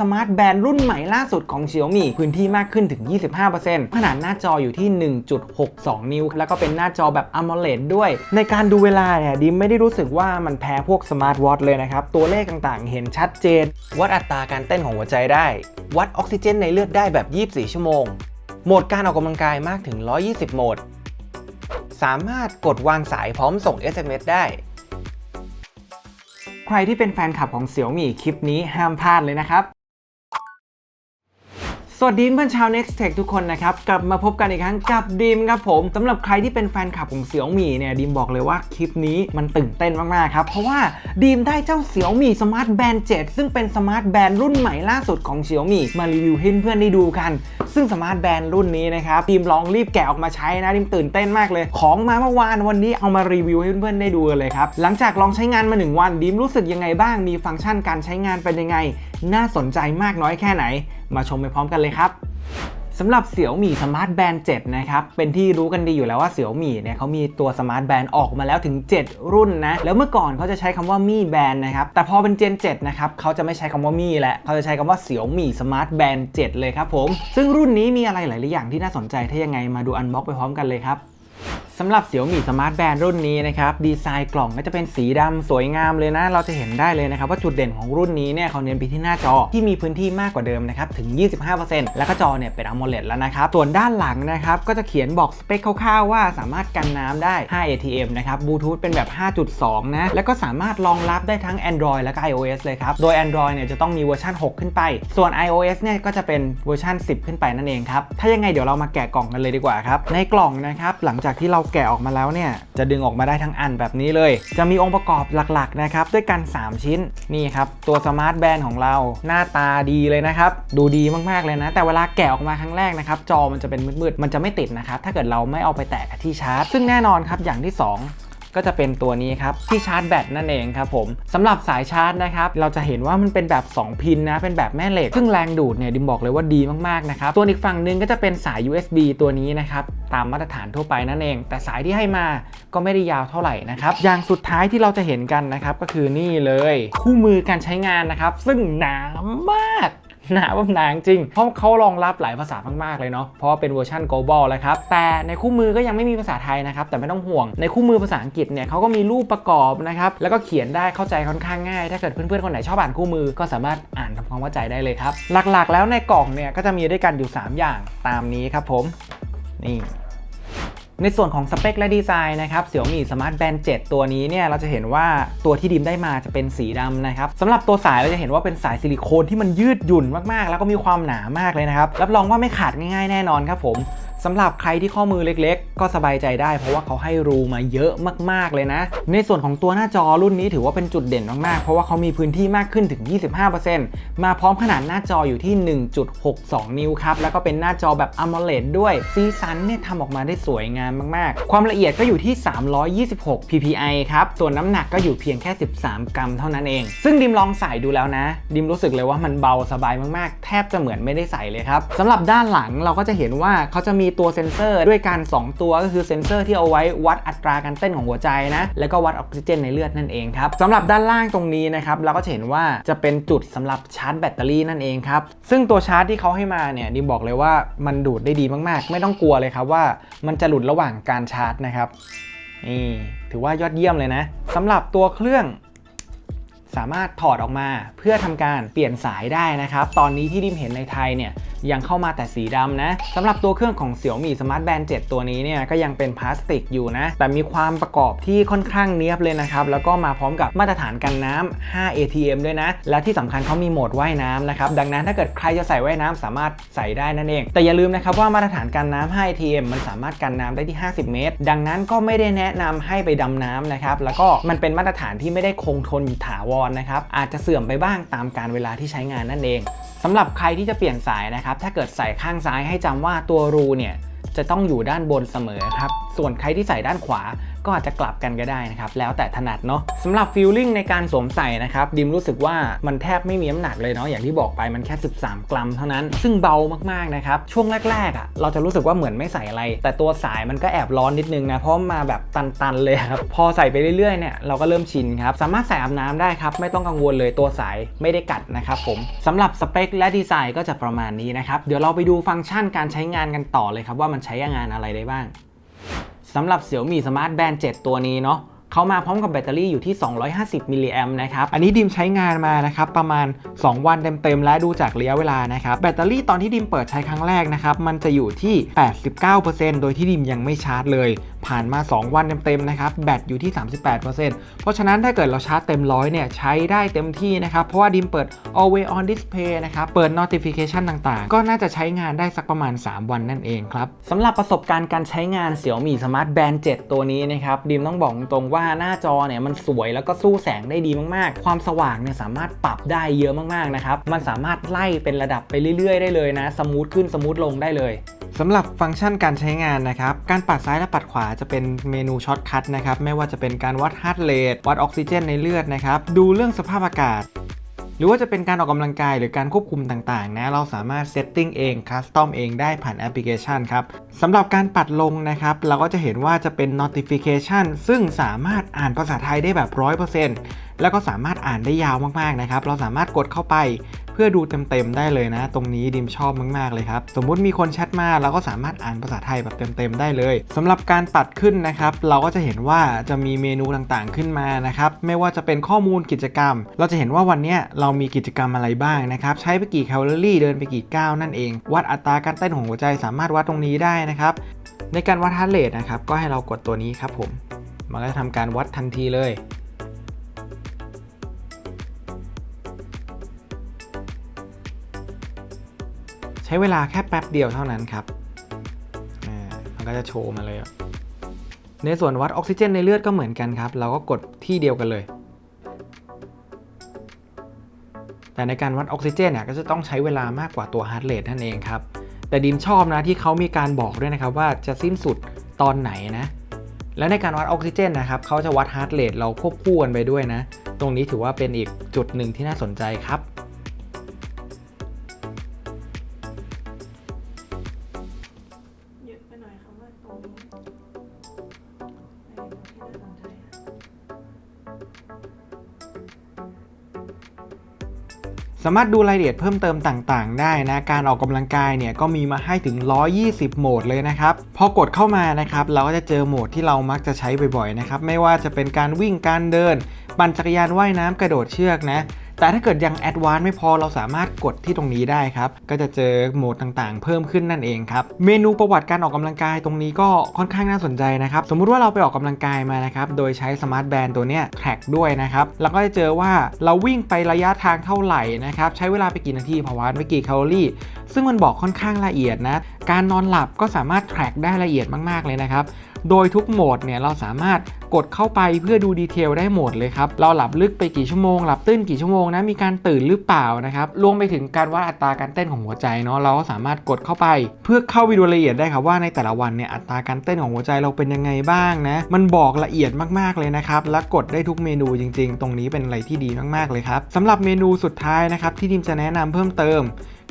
สมาร์ทแบนด์รุ่นใหม่ล่าสุดของ Xiaomi พื้นที่มากขึ้นถึง 25%ขนาดหน้าจออยู่ที่ 1.62 นิ้ว แล้วก็เป็นหน้าจอแบบ AMOLED ด้วย ในการดูเวลาเนี่ยดิมไม่ได้รู้สึกว่ามันแพ้พวกสมาร์ทวอทเลยนะครับ ตัวเลขต่างๆ เห็นชัดเจน วัดอัตราการเต้นของหัวใจได้ วัดออกซิเจนในเลือดได้แบบ 24 ชั่วโมง โหมดการออกกำลังกายมากถึง 120 โหมด สามารถกดวางสายพร้อมส่ง SMS ได้ใครที่เป็นแฟนคลับของ Xiaomi คลิปนี้ห้ามพลาดเลยนะครับ สวัสดีเพื่อนชาว Next Tech ทุกคนนะครับ กลับมาพบกันอีกครั้งกับดีมครับผมสำหรับใครที่เป็นแฟนคลับของ Xiaomi เนี่ยดีมบอกเลยว่าคลิปนี้มันตื่นเต้นมากๆครับ เพราะว่าดีมได้เจ้า Xiaomi Smart Band 7ซึ่งเป็น Smart Band รุ่นใหม่ล่าสุดของ Xiaomi มารีวิวให้เพื่อนๆได้ดูกัน ซึ่ง Smart Band รุ่นนี้นะครับดีมลองรีบแกะออกมาใช้นะดีมตื่นเต้นมากเลย ของมาเมื่อวานวันนี้เอามารีวิวให้เพื่อนๆได้ดูกันเลยครับหลังจากลองใช้งานมาหนึ่งวันดีมรู้สึกยังไงบ้างมีฟังก์ชันการใช้งานเป็นยังไง น่าสนใจมากน้อยแค่ไหน มาชมไปพร้อมกันเลยครับสำหรับ Xiaomi Smart Band 7นะครับ เป็นที่รู้กันดีอยู่แล้วว่า Xiaomi เนี่ยเขามีตัว Smart Band ออกมาแล้วถึง 7 รุ่นนะ แล้วเมื่อก่อนเขาจะใช้คำว่า Mi Band นะครับ แต่พอเป็น Gen 7นะครับเขาจะไม่ใช้คำว่า Mi แล้วเขาจะใช้คำว่า Xiaomi Smart Band 7เลยครับผม ซึ่งรุ่นนี้มีอะไรหลาย ๆ อย่างที่น่าสนใจถ้ายังไงมาดูอันบ็อกไปพร้อมกันเลยครับ สำหรับ Xiaomi Smart Band รุ่นนี้นะครับดีไซน์กล่องก็จะเป็นสีดำสวยงามเลยนะ เราจะเห็นได้เลยนะครับว่าจุดเด่นของรุ่นนี้เนี่ยเขาเน้นไปที่หน้าจอที่มีพื้นที่มากกว่าเดิมนะครับถึง 25%แล้วก็จอเนี่ยเป็น AMOLED แล้วนะครับส่วนด้านหลังนะครับก็จะเขียนบอกสเปคคร่าวๆว่าสามารถกันน้ำได้ 5 ATM นะครับบลูทูธเป็นแบบ 5.2 นะ แล้วก็สามารถรองรับได้ทั้ง Android และก็ iOS เลยครับ โดย Android เนี่ยจะต้องมีเวอร์ชัน6 ขึ้นไป ส่วน iOS เนี่ยก็จะเป็นเวอร์ชัน10 ขึ้นไปนั่นเองครับถ้ายังไงเดี๋ยวเรามาแกะกล่องกันเลยดีกว่าครับในกล่องนะครับหลังจากที่เราแกะออกมาแล้วเนี่ยจะดึงออกมาได้ทั้งอันแบบนี้เลย จะมีองค์ประกอบหลักๆนะครับด้วยกัน 3 ชิ้นนี่ครับตัวสมาร์ทแบนด์ของเราหน้าตาดีเลยนะครับดูดีมากๆเลยนะ แต่เวลาแกะออกมาครั้งแรกนะครับจอมันจะเป็นมืดๆมันจะไม่ติดนะครับถ้าเกิดเราไม่เอาไปแตะกับที่ชาร์จ ซึ่งแน่นอนครับอย่างที่ 2 ก็จะเป็นตัวนี้ครับที่ชาร์จแบตนั่นเองครับผมสำหรับสายชาร์จนะครับเราจะเห็นว่ามันเป็นแบบ 2 พินนะเป็นแบบแม่เหล็กซึ่งแรงดูดเนี่ยดิมบอกเลยว่าดีมากๆนะครับส่วนอีกฝั่งหนึงก็จะเป็นสาย USB ตัวนี้นะครับตามมาตรฐานทั่วไปนั่นเอง แต่สายที่ให้มาก็ไม่ได้ยาวเท่าไหร่นะครับอย่างสุดท้ายที่เราจะเห็นกันนะครับก็คือนี่เลย คู่มือการใช้งานนะครับ ซึ่งหนามาก หนาแบบหนาจริง เพราะเขารองรับหลายภาษามากๆเลยเนาะ เพราะว่าเป็นเวอร์ชัน global แล้วครับ แต่ในคู่มือก็ยังไม่มีภาษาไทยนะครับ แต่ไม่ต้องห่วง ในคู่มือภาษาอังกฤษเนี่ยเขาก็มีรูปประกอบนะครับ แล้วก็เขียนได้เข้าใจค่อนข้างง่าย ถ้าเกิดเพื่อนๆคนไหนชอบอ่านคู่มือก็สามารถอ่านทำความเข้าใจได้เลยครับ หลักๆ แล้วในกล่องเนี่ยก็จะมีด้วยกันอยู่ 3 อย่างตามนี้ครับผม นี่ ในส่วนของสเปคและดีไซน์นะครับ Xiaomi Smart Band 7 ตัวนี้เนี่ยเราจะเห็นว่าตัวที่ดิมได้มาจะเป็นสีดำนะครับสำหรับตัวสายเราจะเห็นว่าเป็นสายซิลิโคนที่มันยืดหยุ่นมากๆ แล้วก็มีความหนามากเลยนะครับรับรองว่าไม่ขาดง่ายๆแน่นอนครับผม สำหรับใครที่ข้อมือเล็กๆ ก็สบายใจได้ เพราะว่าเขาให้รูมาเยอะมากๆเลยนะ ในส่วนของตัวหน้าจอรุ่นนี้ถือว่าเป็นจุดเด่นมากๆ เพราะว่าเขามีพื้นที่มากขึ้นถึง 25%มาพร้อมขนาดหน้าจออยู่ที่ 1.62 นิ้วครับ แล้วก็เป็นหน้าจอแบบ AMOLED ด้วย สีสันเนี่ยทำออกมาได้สวยงามมากๆ ความละเอียดก็อยู่ที่ 326 ppi ครับ ส่วนน้ำหนักก็อยู่เพียงแค่ 13 กรัมเท่านั้นเอง ซึ่งดิมลองใส่ดูแล้วนะ ดิมรู้สึกเลยว่ามันเบาสบายมากๆ แทบจะเหมือนไม่ได้ใส่เลยครับสำหรับด้านหลังเราก็จะเห็นว่าเขาจะมีตัวเซ็นเซอร์ด้วยกัน 2 ตัวก็คือเซ็นเซอร์ที่เอาไว้วัดอัตราการเต้นของหัวใจนะ แล้วก็วัดออกซิเจนในเลือดนั่นเองครับสำหรับด้านล่างตรงนี้นะครับเราก็จะเห็นว่าจะเป็นจุดสำหรับชาร์จแบตเตอรี่นั่นเองครับซึ่งตัวชาร์จที่เขาให้มาเนี่ยดิมบอกเลยว่ามันดูดได้ดีมากๆ ไม่ต้องกลัวเลยครับว่ามันจะหลุดระหว่างการชาร์จนะครับนี่ถือว่ายอดเยี่ยมเลยนะสำหรับตัวเครื่องสามารถถอดออกมาเพื่อทำการเปลี่ยนสายได้นะครับ ตอนนี้ที่ดิมเห็นในไทยเนี่ย ยังเข้ามาแต่สีดำนะสำหรับตัวเครื่องของ Xiaomi Smart Band 7 ตัวนี้เนี่ยก็ยังเป็นพลาสติกอยู่นะ แต่มีความประกอบที่ค่อนข้างเนี้ยบเลยนะครับ แล้วก็มาพร้อมกับมาตรฐานกันน้ำ 5 ATM ด้วยนะ และที่สำคัญเขามีโหมดว่ายน้ำนะครับ ดังนั้นถ้าเกิดใครจะใส่ว่ายน้ำสามารถใส่ได้นั่นเอง แต่อย่าลืมนะครับว่ามาตรฐานกันน้ำ 5 ATM มันสามารถกันน้ำได้ที่ 50 เมตร ดังนั้นก็ไม่ได้แนะนำให้ไปดำน้ำนะครับ แล้วก็มันเป็นมาตรฐานที่ไม่ได้คงทนอยู่ถาวรนะครับ อาจจะเสื่อมไปบ้างตามการเวลาที่ใช้งานนั่นเอง สำหรับใครที่จะเปลี่ยนสายนะครับ ถ้าเกิดใส่ข้างซ้ายให้จำว่าตัวรูเนี่ยจะต้องอยู่ด้านบนเสมอครับ ส่วนใครที่ใส่ด้านขวา ก็อาจจะกลับกันก็ได้นะครับ แล้วแต่ถนัดเนาะสำหรับฟีลลิ่งในการสวมใส่นะครับ ดิมรู้สึกว่ามันแทบไม่มีน้ำหนักเลยเนาะอย่างที่บอกไปมันแค่ 13 กรัมเท่านั้น ซึ่งเบามากๆนะครับ ช่วงแรกๆอะเราจะรู้สึกว่าเหมือนไม่ใส่อะไร แต่ตัวสายมันก็แอบร้อนนิดนึงนะเพราะมาแบบตันๆเลยครับพอใส่ไปเรื่อยๆเนี่ยเราก็เริ่มชินครับสามารถใส่อาบน้ำได้ครับไม่ต้องกังวลเลยตัวสายไม่ได้กัดนะครับผมสำหรับสเปคและดีไซน์ก็จะประมาณนี้นะครับเดี๋ยวเราไปดูฟังก์ชันการใช้งานกันต่อเลยครับว่ามันใช้งานอะไรได้บ้าง สำหรับ Xiaomi Smart Band 7 ตัวนี้เนาะเขามาพร้อมกับแบตเตอรี่อยู่ที่ 250 มิลลิแอมนะครับ อันนี้ดิมใช้งานมานะครับ ประมาณ 2 วันเต็มๆ และดูจากระยะเวลานะครับ แบตเตอรี่ตอนที่ดิมเปิดใช้ครั้งแรกนะครับ มันจะอยู่ที่ 89%โดยที่ดิมยังไม่ชาร์จเลย ผ่านมา 2 วันเต็มๆนะครับแบตอยู่ที่ 38%เพราะฉะนั้นถ้าเกิดเราชาร์จเต็มร้อยเนี่ยใช้ได้เต็มที่นะครับ เพราะว่าดิมเปิด always on display นะครับ เปิด notification ต่างๆ ก็น่าจะใช้งานได้สักประมาณ 3 วันนั่นเองครับสำหรับประสบการณ์การใช้งาน Xiaomi Smart Band 7 ตัวนี้นะครับดิมต้องบอกตรงๆว่าหน้าจอเนี่ยมันสวยแล้วก็สู้แสงได้ดีมากๆ ความสว่างเนี่ยสามารถปรับได้เยอะมากๆนะครับมันสามารถไล่เป็นระดับไปเรื่อยๆ ได้เลยนะสมูทขึ้นสมูทลงได้เลยสำหรับฟังก์ชันการใช้งานนะครับ การปัดซ้ายและปัดขวาจะเป็นเมนูช็อตคัทนะครับ ไม่ว่าจะเป็นการวัดฮาร์ดเรทวัดออกซิเจนในเลือดนะครับ ดูเรื่องสภาพอากาศ หรือว่าจะเป็นการออกกำลังกายหรือการควบคุมต่างๆ นะ เราสามารถเซตติ้งเองคัสตอมเองได้ผ่านแอปพลิเคชันครับสำหรับการปัดลงนะครับ เราก็จะเห็นว่าจะเป็น notification ซึ่งสามารถอ่านภาษาไทยได้แบบ 100%แล้วก็สามารถอ่านได้ยาวมากๆนะครับ เราสามารถกดเข้าไป เพื่อดูเต็มๆได้เลยนะ ตรงนี้ดิมชอบมากๆเลยครับ สมมุติมีคนแชทมาเราก็สามารถอ่านภาษาไทยแบบเต็มๆได้เลยสำหรับการปัดขึ้นนะครับเราก็จะเห็นว่าจะมีเมนูต่างๆขึ้นมานะครับไม่ว่าจะเป็นข้อมูลกิจกรรม เราจะเห็นว่าวันนี้เรามีกิจกรรมอะไรบ้างนะครับใช้ไปกี่แคลอรี่เดินไปกี่ก้าวนั่นเอง วัดอัตราการเต้นของหัวใจสามารถวัดตรงนี้ได้นะครับในการวัดฮาร์ทเรทนะครับก็ให้เรากดตัวนี้ครับผมมันก็จะทำการวัดทันทีเลย ช้เวลาแค่แป๊บเดียวเท่านั้นครับอ่ามันก็จะโชว์มาเลย ในส่วนวัดออกซิเจนในเลือดก็เหมือนกันครับ เราก็กดที่เดียวกันเลย แต่ในการวัดออกซิเจนเนี่ยก็จะต้องใช้เวลามากกว่าตัวฮาร์ดเรทนั่นเองครับ แต่ดิมชอบนะที่เขามีการบอกด้วยนะครับว่าจะสิ้นสุดตอนไหนนะ และในการวัดออกซิเจนนะครับเขาจะวัดฮาร์ดเรทเราควบคู่กันไปด้วยนะ ตรงนี้ถือว่าเป็นอีกจุดหนึ่งที่น่าสนใจครับ สามารถดูรายละเอียดเพิ่มเติมต่างๆ ได้นะ การออกกำลังกายเนี่ยก็มีมาให้ถึง 120 โหมดเลยนะครับ พอกดเข้ามานะครับ เราก็จะเจอโหมดที่เรามักจะใช้บ่อยๆนะครับ ไม่ว่าจะเป็นการวิ่งการเดิน ปั่นจักรยานว่ายน้ำกระโดดเชือกนะ แต่ถ้าเกิดยังแอดวานซ์ไม่พอเราสามารถกดที่ตรงนี้ได้ครับ ก็จะเจอโหมดต่างๆ เพิ่มขึ้นนั่นเองครับ เมนูประวัติการออกกำลังกายตรงนี้ก็ค่อนข้างน่าสนใจนะครับ สมมุติว่าเราไปออกกำลังกายมานะครับ โดยใช้สมาร์ทแบนด์ตัวเนี้ยแทร็กด้วยนะครับเราก็จะเจอว่าเราวิ่งไประยะทางเท่าไหร่นะครับ ใช้เวลาไปกี่นาทีภาวะไปกี่แคลอรี่ ซึ่งมันบอกค่อนข้างละเอียดนะ การนอนหลับก็สามารถแทร็กได้ละเอียดมากๆเลยนะครับ โดยทุกโหมดเนี่ยเราสามารถกดเข้าไปเพื่อดูดีเทลได้หมดเลยครับ เราหลับลึกไปกี่ชั่วโมง หลับตื้นกี่ชั่วโมงนะ มีการตื่นหรือเปล่านะครับ รวมไปถึงการวัดอัตราการเต้นของหัวใจเนาะ เราก็สามารถกดเข้าไป เพื่อเข้าไปดูรายละเอียดได้ครับว่าในแต่ละวันเนี่ยอัตราการเต้นของหัวใจเราเป็นยังไงบ้างนะ มันบอกละเอียดมากๆเลยนะครับ และกดได้ทุกเมนูจริง ๆ ตรงนี้เป็นอะไรที่ดีมากๆเลยครับสำหรับเมนูสุดท้ายนะครับที่ทีมจะแนะนำเพิ่มเติม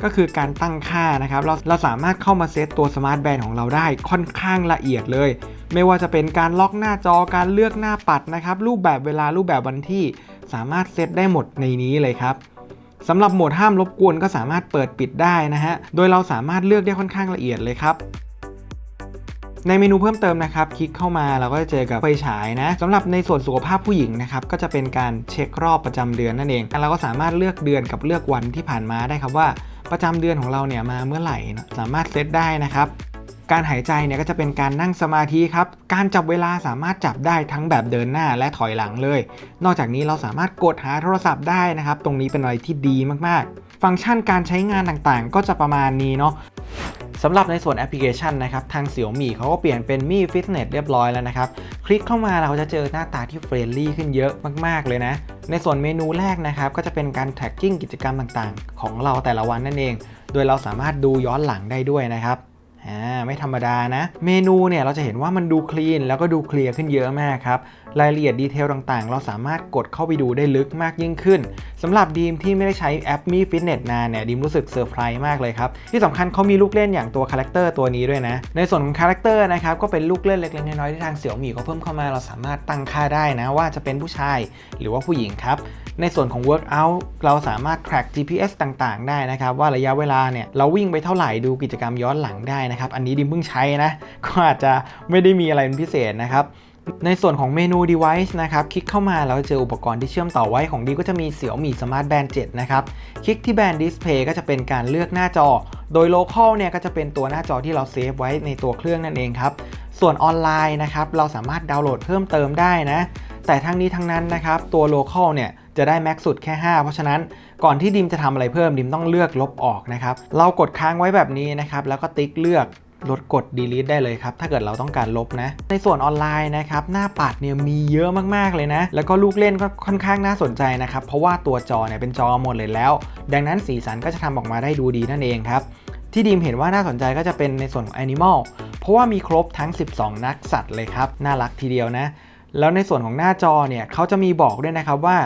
ก็คือการตั้งค่านะครับ เราเราสามารถเข้ามาเซตตัวสมาร์ทแบนด์ของเราได้ค่อนข้างละเอียดเลย ไม่ว่าจะเป็นการล็อกหน้าจอการเลือกหน้าปัดนะครับ รูปแบบเวลารูปแบบวันที่สามารถเซตได้หมดในนี้เลยครับสำหรับโหมดห้ามรบกวนก็สามารถเปิดปิดได้นะฮะ โดยเราสามารถเลือกได้ค่อนข้างละเอียดเลยครับในเมนูเพิ่มเติมนะครับ คลิกเข้ามาเราก็จะเจอกับไฟฉายนะสำหรับในส่วนสุขภาพผู้หญิงนะครับ ก็จะเป็นการเช็ครอบประจำเดือนนั่นเองเราก็สามารถเลือกเดือนกับเลือกวันที่ผ่านมาได้ครับว่า ประจำเดือนของเราเนี่ยมาเมื่อไหร่สามารถเซตได้นะครับ การหายใจเนี่ยก็จะเป็นการนั่งสมาธิครับ การจับเวลาสามารถจับได้ทั้งแบบเดินหน้าและถอยหลังเลย นอกจากนี้เราสามารถกดหาโทรศัพท์ได้นะครับ ตรงนี้เป็นอะไรที่ดีมากๆ ฟังก์ชันการใช้งานต่างๆ ก็จะประมาณนี้เนาะสำหรับในส่วนแอปพลิเคชันนะครับ ทาง Xiaomi เขาก็เปลี่ยนเป็น Mi Fitness เรียบร้อยแล้วนะครับ คลิกเข้ามาเราจะเจอหน้าตาที่เฟรนลี่ขึ้นเยอะมาก ๆ เลยนะ ในส่วนเมนูแรกนะครับก็จะเป็นการแท็กกิ้งกิจกรรมต่างๆ ของเราแต่ละวันนั่นเอง โดยเราสามารถดูย้อนหลังได้ด้วยนะครับอ่าไม่ธรรมดานะ เมนูเนี่ยเราจะเห็นว่ามันดูคลีนแล้วก็ดูเคลียร์ขึ้นเยอะมากครับ รายละเอียดดีเทลต่างๆ เราสามารถกดเข้าไปดูได้ลึกมากยิ่งขึ้นสำหรับดีมที่ไม่ได้ใช้แอปมีฟิตเนสนานเนี่ยดีมรู้สึกเซอร์ไพรส์มากเลยครับ ที่สำคัญเขามีลูกเล่นอย่างตัวคาแรคเตอร์ตัวนี้ด้วยนะ ในส่วนของคาแรคเตอร์นะครับก็เป็นลูกเล่นเล็กๆน้อยๆที่ทางเสี่ยวหมี่เขาเพิ่มเข้ามาเราสามารถตั้งค่าได้นะว่าจะเป็นผู้ชายหรือว่าผู้หญิงครับในส่วนของ Workout เราสามารถ track GPS ต่างๆ ได้นะครับว่าระยะเวลาเนี่ยเราวิ่งไปเท่าไหร่ดูกิจกรรมย้อนหลังได้นะครับอันนี้ดิมเพิ่งใช้นะก็อาจจะไม่ได้มีอะไรเป็นพิเศษนะครับ ในส่วนของเมนู device นะครับ คลิกเข้ามาแล้วเจออุปกรณ์ที่เชื่อมต่อไว้ของดีก็จะมีเสี่ยวมี Smart Band 7 นะครับ คลิกที่แบน Display ก็จะเป็นการเลือกหน้าจอ โดย Local เนี่ยก็จะเป็นตัวหน้าจอที่เราเซฟไว้ในตัวเครื่องนั่นเองครับ ส่วนออนไลน์นะครับ เราสามารถดาวน์โหลดเพิ่มเติมได้นะ แต่ทั้งนี้ทั้งนั้นนะครับ ตัว local เนี่ยจะได้แม็กสุดแค่ 5 เพราะฉะนั้นก่อนที่ดิมจะทำอะไรเพิ่มดิมต้องเลือกลบออกนะครับ เรากดค้างไว้แบบนี้นะครับ แล้วก็ติ๊กเลือก ลดกด delete ได้เลยครับ ถ้าเกิดเราต้องการลบนะ ในส่วนออนไลน์นะครับ หน้าปัดเนี่ยมีเยอะมากๆเลยนะ แล้วก็ลูกเล่นก็ค่อนข้างน่าสนใจนะครับ เพราะว่าตัวจอเนี่ยเป็นจอหมดเลยแล้ว ดังนั้นสีสันก็จะทำออกมาได้ดูดีนั่นเองครับที่ดีมเห็นว่าน่าสนใจก็จะเป็นในส่วนของ Animal เพราะว่ามีครบทั้ง 12 นักสัตว์เลยครับ น่ารักทีเดียวนะ แล้วในส่วนของหน้าจอเนี่ยเขาจะมีบอกด้วยนะครับว่า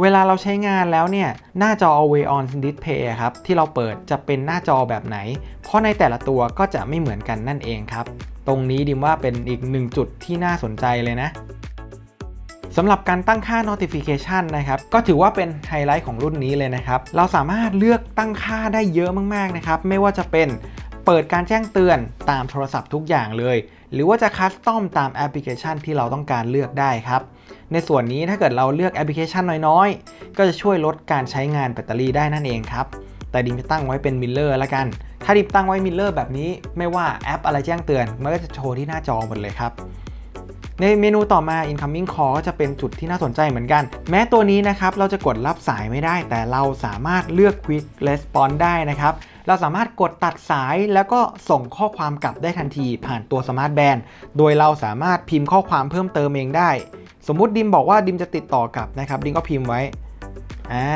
เวลาเราใช้งานแล้วเนี่ย หน้าจอ Always On Display ครับ ที่เราเปิดจะเป็นหน้าจอแบบไหน เพราะในแต่ละตัวก็จะไม่เหมือนกันนั่นเองครับ ตรงนี้ดิมว่าเป็นอีกหนึ่งจุดที่น่าสนใจเลยนะสำหรับการตั้งค่า notification นะครับ ก็ถือว่าเป็นไฮไลท์ของรุ่นนี้เลยนะครับ เราสามารถเลือกตั้งค่าได้เยอะมากๆนะครับ ไม่ว่าจะเป็นเปิดการแจ้งเตือนตามโทรศัพท์ทุกอย่างเลย หรือว่าจะคัสตอมตามแอปพลิเคชันที่เราต้องการเลือกได้ครับ ในส่วนนี้ถ้าเกิดเราเลือกแอปพลิเคชันน้อยๆ ก็จะช่วยลดการใช้งานแบตเตอรี่ได้นั่นเองครับ แต่ดิมจะตั้งไว้เป็นมิลเลอร์ละกัน ถ้าดิมตั้งไว้มิลเลอร์แบบนี้ไม่ว่าแอปอะไรแจ้งเตือน มันก็จะโชว์ที่หน้าจอหมดเลยครับในเมนูต่อมา incoming call ก็จะเป็นจุดที่น่าสนใจเหมือนกัน แม้ตัวนี้นะครับเราจะกดรับสายไม่ได้ แต่เราสามารถเลือก quick response ได้นะครับ เราสามารถกดตัดสายแล้วก็ส่งข้อความกลับได้ทันทีผ่านตัว smart band โดยเราสามารถพิมพ์ข้อความเพิ่มเติมเองได้ สมมุติดิมบอกว่าดิมจะติดต่อกับนะครับ ดิมก็พิมพ์ไว้อ่า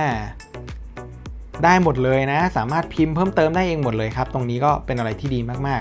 ได้หมดเลยนะ สามารถพิมพ์เพิ่มเติมได้เองหมดเลยครับ ตรงนี้ก็เป็นอะไรที่ดีมาก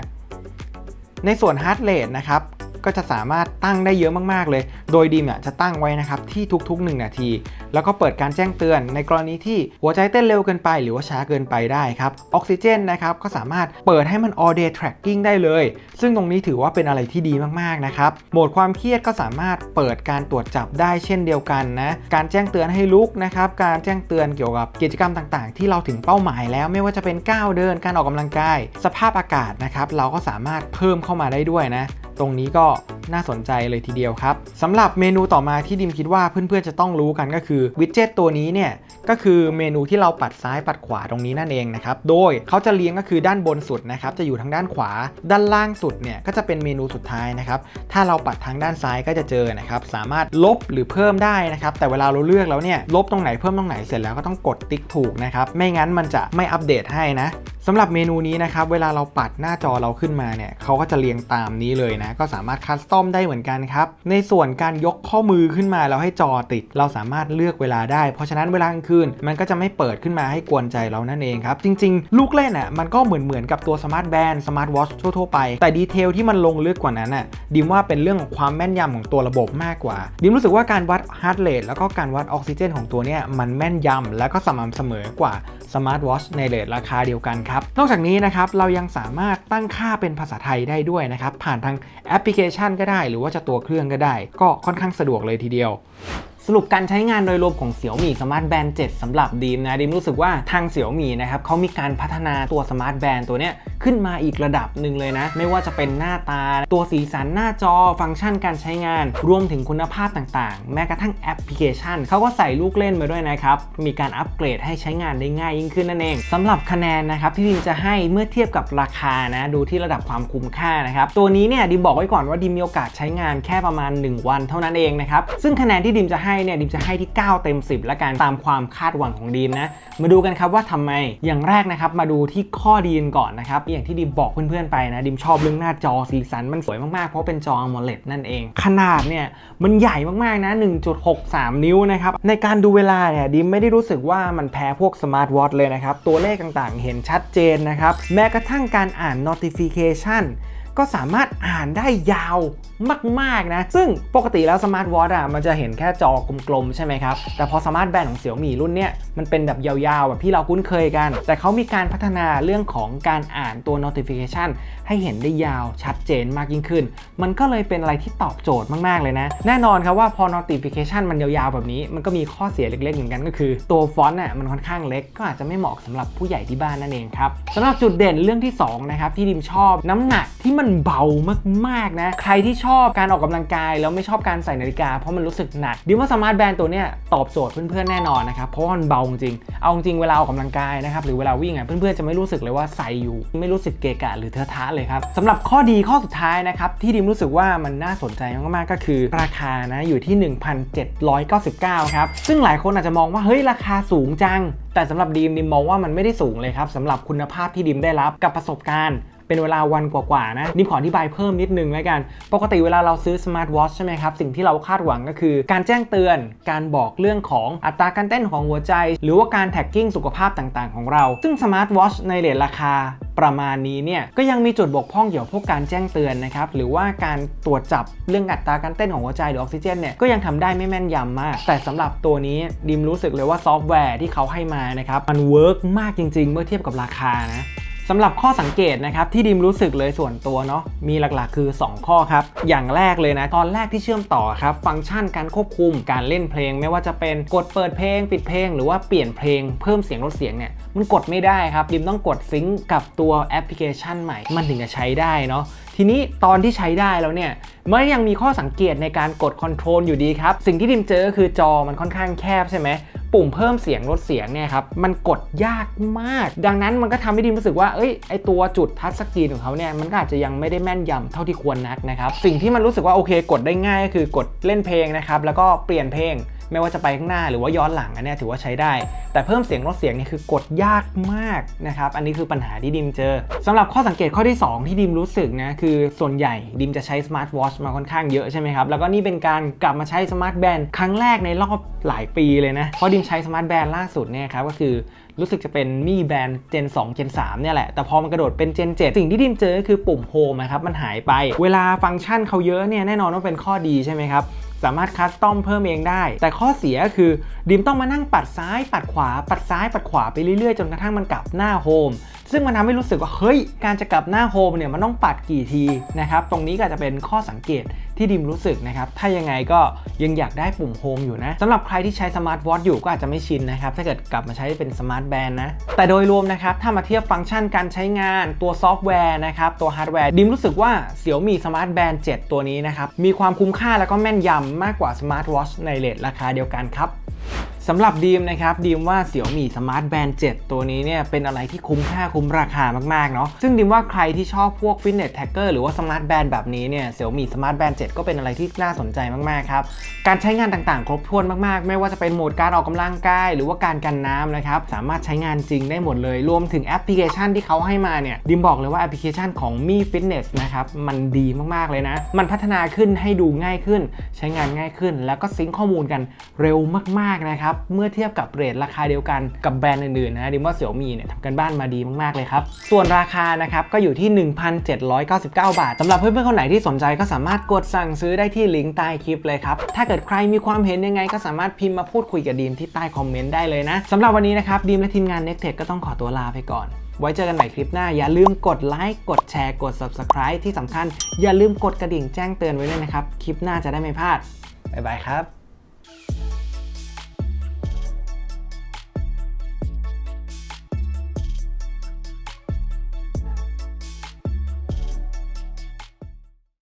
ๆ ในส่วนฮาร์ดเรทนะครับ ก็จะสามารถตั้งได้เยอะมากๆเลย โดยดีมเนี่ยจะตั้งไว้นะครับที่ทุกๆ 1 นาที แล้วก็เปิดการแจ้งเตือน ในกรณีที่หัวใจเต้นเร็วเกินไป หรือว่าช้าเกินไปได้ครับออกซิเจนนะครับก็สามารถเปิดให้มัน all day tracking ได้เลย ซึ่งตรงนี้ถือว่าเป็นอะไรที่ดีมากๆนะครับโหมดความเครียดก็สามารถเปิดการตรวจจับได้เช่นเดียวกันนะการแจ้งเตือนให้ลุกนะครับการแจ้งเตือนเกี่ยวกับกิจกรรมต่างๆ ที่เราถึงเป้าหมายแล้วไม่ว่าจะเป็นก้าวเดินการออกกำลังกาย สภาพอากาศนะครับเราก็สามารถเพิ่มเข้ามาได้ด้วยนะ ตรงนี้ก็น่าสนใจเลยทีเดียวครับสำหรับเมนูต่อมาที่ดิมคิดว่าเพื่อนๆจะต้องรู้กันก็คือวิดเจ็ตตัวนี้เนี่ยก็คือเมนูที่เราปัดซ้ายปัดขวาตรงนี้นั่นเองนะครับโดยเขาจะเลี้ยงก็คือด้านบนสุดนะครับจะอยู่ทางด้านขวา ด้านล่างสุดเนี่ยก็จะเป็นเมนูสุดท้ายนะครับถ้าเราปัดทางด้านซ้ายก็จะเจอนะครับสามารถลบหรือเพิ่มได้นะครับแต่เวลาเราเลือกแล้วเนี่ยลบตรงไหนเพิ่มตรงไหนเสร็จแล้วก็ต้องกดติ๊กถูกนะครับไม่งั้นมันจะไม่อัปเดตให้นะ สำหรับเมนูนี้นะครับเวลาเราปัดหน้าจอเราขึ้นมาเนี่ยเขาก็จะเรียงตามนี้เลยนะ ก็สามารถคัสตอมได้เหมือนกันครับ ในส่วนการยกข้อมือขึ้นมาแล้วให้จอติด เราสามารถเลือกเวลาได้ เพราะฉะนั้นเวลากลางคืน มันก็จะไม่เปิดขึ้นมาให้กวนใจเรานั่นเองครับ จริง ๆ ลูกเล่นอะมันก็เหมือนเหมือนกับตัวสมาร์ทแบนด์สมาร์ทวอชทั่วๆไป แต่ดีเทลที่มันลงลึกกว่านั้นอะดิมว่าเป็นเรื่องของความแม่นยำของตัวระบบมากกว่า ดิมรู้สึกว่าการวัดฮาร์ดเรทแล้วก็การวัดออกซิเจนของตัวเนี้ยมันแม่นยำแล้วก็สม่ำเสมอกว่าสมาร์ทวอชในเรทราคาเดียวกันครับ นอกจากนี้นะครับเรายังสามารถตั้งค่าเป็นภาษาไทยได้ด้วยนะครับ ผ่านทางแอปพลิเคชันก็ได้ หรือว่าจะตัวเครื่องก็ได้ ก็ค่อนข้างสะดวกเลยทีเดียว สรุปการใช้งานโดยรวมของ Xiaomi Smart Band 7สำหรับดีมนะดีมรู้สึกว่าทาง Xiaomi นะครับเขามีการพัฒนาตัว Smart Band ตัวเนี้ยขึ้นมาอีกระดับหนึ่งเลยนะ ไม่ว่าจะเป็นหน้าตา ตัวสีสันหน้าจอฟังก์ชันการใช้งาน รวมถึงคุณภาพต่างๆ แม้กระทั่งแอปพลิเคชัน เขาก็ใส่ลูกเล่นมาด้วยนะครับ มีการอัปเกรดให้ใช้งานได้ง่ายยิ่งขึ้นนั่นเองสำหรับคะแนนนะครับที่ดิมจะให้เมื่อเทียบกับราคานะ ดูที่ระดับความคุ้มค่านะครับ ตัวนี้เนี่ยดิมบอกไว้ก่อนว่าดิมมีโอกาสใช้งานแค่ประมาณ 1 วันเท่านั้นเองนะครับซึ่งคะแนนที่ดิมจะให้เนี่ยดิมจะให้ที่ 9 เต็ม 10 และกันตามความคาดหวังของดีมนะ มาดูกันครับว่าทำไมอย่างแรกนะครับ มาดูที่ข้อดีกันก่อนนะครับ อย่างที่ดิมบอกเพื่อนๆไปนะดิมชอบเรื่องหน้าจอสีสันมันสวยมากๆ เพราะเป็นจอ AMOLED นั่นเอง ขนาดเนี่ยมันใหญ่มากๆนะ 1.63 นิ้วนะครับในการดูเวลาเนี่ยดิมไม่ได้รู้สึกว่ามันแพ้พวกสมาร์ทวอทเลยนะครับตัวเลขต่างๆ เห็นชัดเจนนะครับแม้กระทั่งการอ่าน notification ก็สามารถอ่านได้ยาวมากๆนะ ซึ่งปกติแล้วสมาร์ทวอทอะมันจะเห็นแค่จอกลมๆ ใช่ไหมครับ แต่พอสมาร์ทแบนด์ของเสี่ยวมี่รุ่นเนี้ยมันเป็นแบบยาวๆ แบบที่เราคุ้นเคยกัน แต่เขามีการพัฒนาเรื่องของการอ่านตัว notification ให้เห็นได้ยาวชัดเจนมากยิ่งขึ้น มันก็เลยเป็นอะไรที่ตอบโจทย์มากๆเลยนะ แน่นอนครับว่าพอ notification มันยาวๆ แบบนี้ มันก็มีข้อเสียเล็กๆเหมือนกันก็คือ ตัวฟอนต์อะมันค่อนข้างเล็กก็อาจจะไม่เหมาะสำหรับผู้ใหญ่ที่บ้านนั่นเองครับสำหรับจุดเด่นเรื่องที่สองนะครับที่ดิมชอบน้ำหนักที่มันเบามากๆนะใครที่ชอบอบการออกกำลังกาย แล้วไม่ชอบการใส่นาฬิกาเพราะมันรู้สึกหนักดิว่าสมาร์ทแบนด์ตัวเนี้ยตอบโจทย์เพื่อนๆแน่นอนนะครับเพราะมันเบาจริงเอาจริงเวลาออกกำลังกายนะครับหรือเวลาวิ่งอะเพื่อนๆจะไม่รู้สึกเลยว่าใส่อยู่ ไม่รู้สึกเกะกะหรือเทอะทะเลยครับสำหรับข้อดีข้อสุดท้ายนะครับที่ดิมรู้สึกว่ามันน่าสนใจมากๆก็คือ ราคานะอยู่ที่ 1,799ครับซึ่งหลายคนอาจจะมองว่าเฮ้ยราคาสูงจัง แต่สำหรับดีมดิมมองว่ามันไม่ได้สูงเลยครับสำหรับคุณภาพที่ดิมได้รับกับประสบการณ์ เป็นเวลาวันกว่าๆนะดิมขออธิบายเพิ่มนิดนึงแล้วกัน ปกติเวลาเราซื้อสมาร์ทวอชใช่ไหมครับ สิ่งที่เราคาดหวังก็คือ การแจ้งเตือนการบอกเรื่องของอัตราการเต้นของหัวใจ หรือว่าการแท็กกิ้งสุขภาพต่างๆ ของเรา ซึ่งสมาร์ทวอชในเรทราคาประมาณนี้เนี่ยก็ยังมีจุดบกพร่องเกี่ยวกับพวกการแจ้งเตือนนะครับหรือว่าการตรวจจับเรื่องอัตราการเต้นของหัวใจหรือออกซิเจนเนี่ยก็ยังทำได้ไม่แม่นยำมาก แต่สำหรับตัวนี้ดิมรู้สึกเลยว่าซอฟต์แวร์ที่เขาให้มานะครับมันเวิร์กมากจริง ๆ เมื่อเทียบกับราคานะ สำหรับข้อสังเกตนะครับที่ดิมรู้สึกเลยส่วนตัวเนาะมีหลักๆ คือ 2 ข้อครับ อย่างแรกเลยนะ ตอนแรกที่เชื่อมต่อครับ ฟังก์ชันการควบคุมการเล่นเพลง ไม่ว่าจะเป็นกดเปิดเพลง ปิดเพลง หรือว่าเปลี่ยนเพลงเพิ่มเสียงลดเสียงเนี่ยมันกดไม่ได้ครับ ดิมต้องกดซิงก์กับตัวแอปพลิเคชันใหม่ มันถึงจะใช้ได้เนาะทีนี้ตอนที่ใช้ได้แล้วเนี่ย มันยังมีข้อสังเกตในการกดคอนโทรลอยู่ดีครับ สิ่งที่ดิมเจอก็คือจอมันค่อนข้างแคบใช่ไหมปุ่มเพิ่มเสียงลดเสียงเนี่ยครับมันกดยากมาก ดังนั้นมันก็ทำให้ดิมรู้สึกว่าเอ้ยไอตัวจุดทัชสกรีนของเขาเนี่ยมันก็อาจจะยังไม่ได้แม่นยำเท่าที่ควรนักนะครับสิ่งที่มันรู้สึกว่าโอเค กดได้ง่ายก็คือกดเล่นเพลงนะครับแล้วก็เปลี่ยนเพลงไม่ว่าจะไปข้างหน้าหรือว่าย้อนหลังอันเนี้ยถือว่าใช้ได้ แต่เพิ่มเสียงลดเสียงเนี่ยคือกดยากมากนะครับ อันนี้คือปัญหาที่ดิมเจอสำหรับข้อสังเกตข้อที่ 2 ที่ดิมรู้สึกนะ คือส่วนใหญ่ดิมจะใช้สมาร์ทวอชมาค่อนข้างเยอะใช่ไหมครับ แล้วก็นี่เป็นการกลับมาใช้สมาร์ทแบนด์ครั้งแรกในรอบหลายปีเลยนะ เพราะดิมใช้สมาร์ทแบนด์ล่าสุดเนี่ยครับก็คือรู้สึกจะเป็นมี่แบนด์ Gen 2 Gen 3เนี่ยแหละ แต่พอมันกระโดดเป็น Gen 7สิ่งที่ดิมเจอก็คือปุ่มโฮมนะครับมันหายไป เวลาฟังก์ชันเขาเยอะเนี่ยแน่นอนว่าเป็นข้อดีใช่ไหมครับสามารถคัสตอมเพิ่มเองได้ แต่ข้อเสียคือดิมต้องมานั่งปัดซ้ายปัดขวา ปัดซ้ายปัดขวาไปเรื่อยๆ จนกระทั่งมันกลับหน้าโฮมซึ่งมันทำให้รู้สึกว่าเฮ้ยการจะกลับหน้าโฮมเนี่ยมันต้องปัดกี่ทีนะครับตรงนี้ก็จะเป็นข้อสังเกตที่ดิมรู้สึกนะครับถ้ายังไงก็ยังอยากได้ปุ่มโฮมอยู่นะสำหรับใครที่ใช้สมาร์ทวอทอยู่ก็อาจจะไม่ชินนะครับถ้าเกิดกลับมาใช้เป็นสมาร์ทแบนด์นะแต่โดยรวมนะครับถ้ามาเทียบฟังก์ชันการใช้งานตัวซอฟต์แวร์นะครับตัวฮาร์ดแวร์ดิมรู้สึกว่า Xiaomi Smart Band 7ตัวนี้นะครับมีความคุ้มค่าแล้วก็แม่นยำมากกว่า Smart Watch ในเรทราคาเดียวกันครับ สำหรับดีมนะครับดีมว่า Xiaomi Smart Band 7ตัวนี้เนี่ยเป็นอะไรที่คุ้มค่าคุ้มราคามากๆเนาะซึ่งดีมว่าใครที่ชอบพวก Fitness Tracker หรือว่า Smart Band แบบนี้เนี่ย Xiaomi Smart Band 7ก็เป็นอะไรที่น่าสนใจมากๆครับการใช้งานต่างๆ ครบถ้วนมากๆ ไม่ว่าจะเป็นโหมดการออกกำลังกายหรือว่าการกันน้ำนะครับสามารถใช้งานจริงได้หมดเลย รวมถึงแอปพลิเคชันที่เขาให้มาเนี่ยดิมบอกเลยว่าแอปพลิเคชันของ Mi Fitness นะครับมันดีมากๆเลยนะ มันพัฒนาขึ้นให้ดูง่ายขึ้น ใช้งานง่ายขึ้น แล้วก็ซิงข้อมูลกันเร็วมากๆนะครับเมื่อเทียบกับเรทราคาเดียวกันกับแบรนด์อื่นๆนะดิมว่า Xiaomi เนี่ยทำกันบ้านมาดีมากๆเลยครับ ส่วนราคานะครับก็อยู่ที่ 1,799 บาทสำหรับเพื่อนๆคนไหนที่สนใจก็สามารถกดสั่งซื้อได้ที่ลิงก์ใต้คลิปเลยครับถ้าเกิดใครมีความเห็นยังไงก็สามารถพิมพ์มาพูดคุยกับดีมที่ใต้คอมเมนต์ได้เลยนะสำหรับวันนี้นะครับดีมและทีมงาน Next Tech ก็ต้องขอตัวลาไปก่อน ไว้เจอกันใหม่คลิปหน้า อย่าลืมกดไลค์กดแชร์กด Subscribe ที่สำคัญ อย่าลืมกดกระดิ่งแจ้งเตือนไว้ด้วยนะครับ คลิปหน้าจะได้ไม่พลาด บ๊ายบายครับ